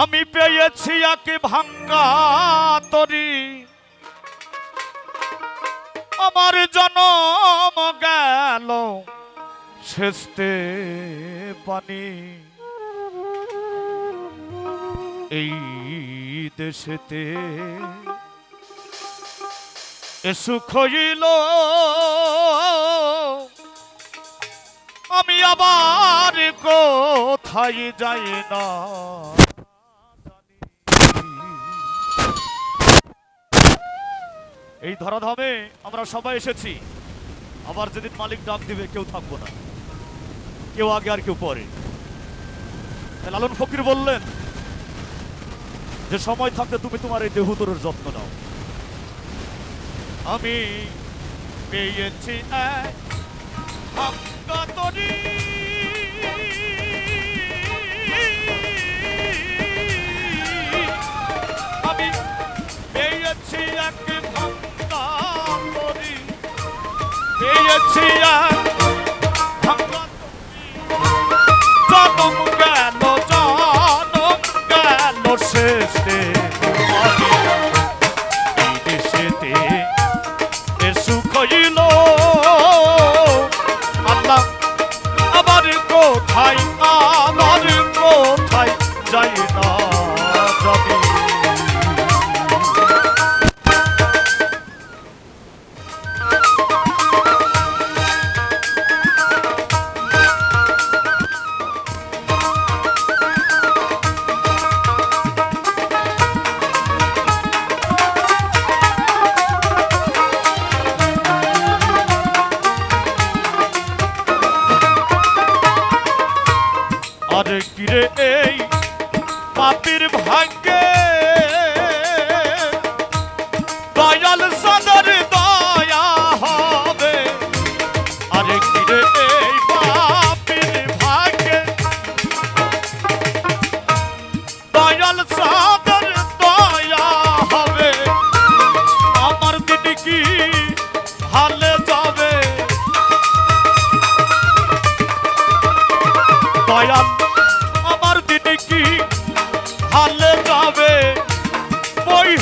আমি পেয়েছি একে ভাঙ্গা তরি। আমার জনম গেল শেষতে পানি। এই দেশেতে সুখ হইল। আমি আবার কোথায় যাই না। এই ধরাধামে আমরা সবাই এসেছি। আবার যেদিন মালিক ডাক দিবে, কেউ থাকব না। কেউ আগে আর কেউ পরে। লালন ফকির বললেন, যে সময় থাকতে তুমি তোমার এই দেহুতরের যত্ন নাও। আমি পেয়েছি এক ভাঙ্গাতরি জনম গেল জনম গেল শেষে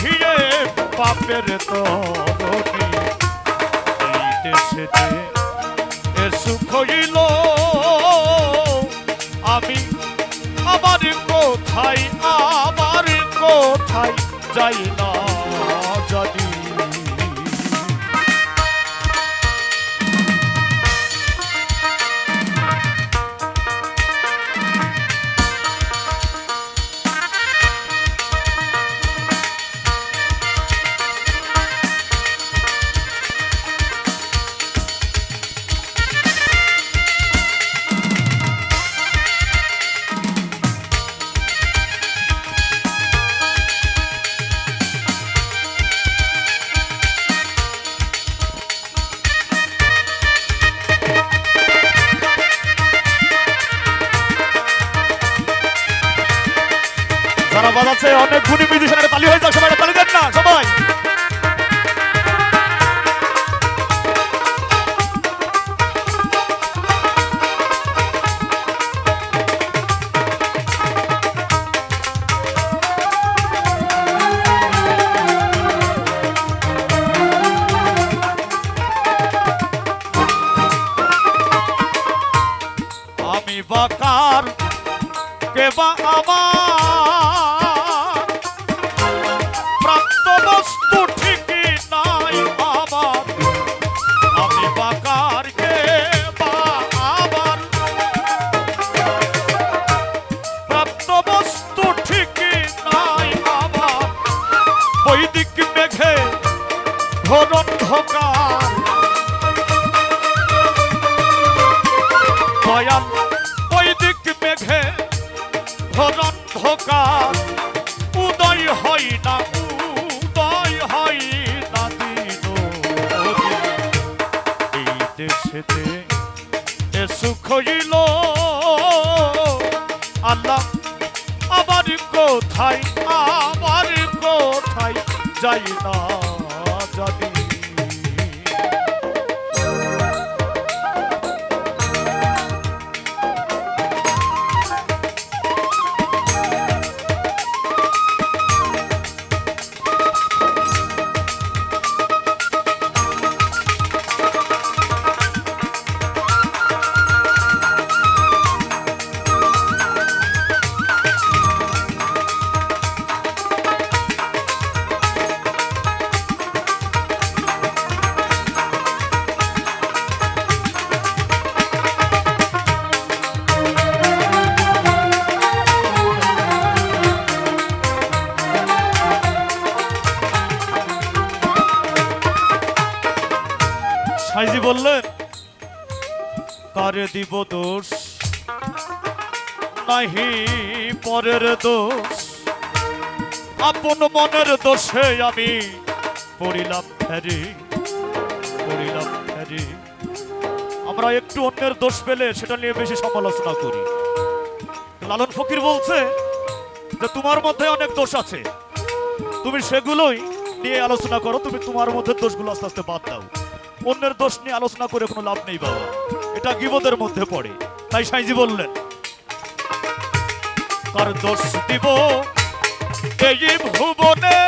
বহিয়ে পাপের তরণী। এই দেশেতে এ সুখ হইল আমি আমার কোথায় অনেক গুণী মিউজিশিয়ানের তালি হয়ে যাক সবাই তালি দেন না, সবাই। আমি বাকার, কে বা আমার? দেশেতে এ সুখ হইল আল্লাহ আবার কোথায় আবার কোথায় যাই না? বললেন, কারে দিব দোষ? নাহি পরের দোষ। আপন মনের দোষে আমি পড়িলাম ফেরি পড়িলাম ফেরি। আমরা একটু অন্যের দোষ পেলে সেটা নিয়ে বেশি সমালোচনা করি। লালন ফকির বলছে যে, তোমার মধ্যে অনেক দোষ আছে। তুমি সেগুলোই নিয়ে আলোচনা করো, তুমি তোমার মধ্যে দোষগুলো আস্তে আস্তে বাদ দাও। অন্যের দোষ নিয়ে আলোচনা করে কোনো লাভ নেই বাবা। এটা গিবদের মধ্যে পড়ে। তাই সাইজি বললেন, কার দোষ দিব এই ভুবনে?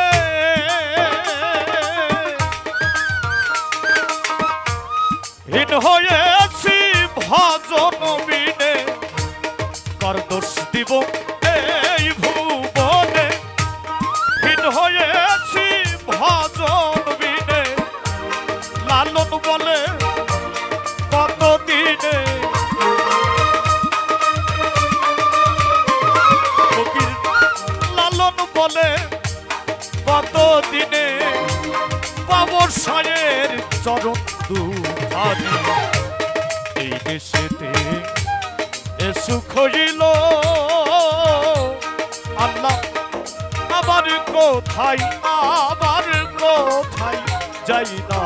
হীন হয়েছি ভজন বিনে কার দোষ দিব সায়ের চরণ দুখানি এই দেশেতে সুখ আল্লাহ, আবার কোথায় আবার কোথায় যাই না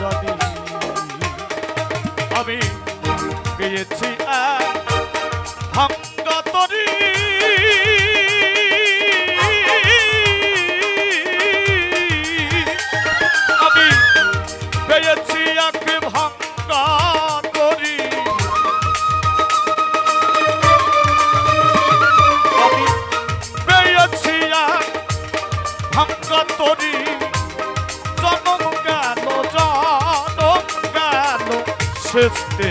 জানি। আমি পেয়েছি এক Este.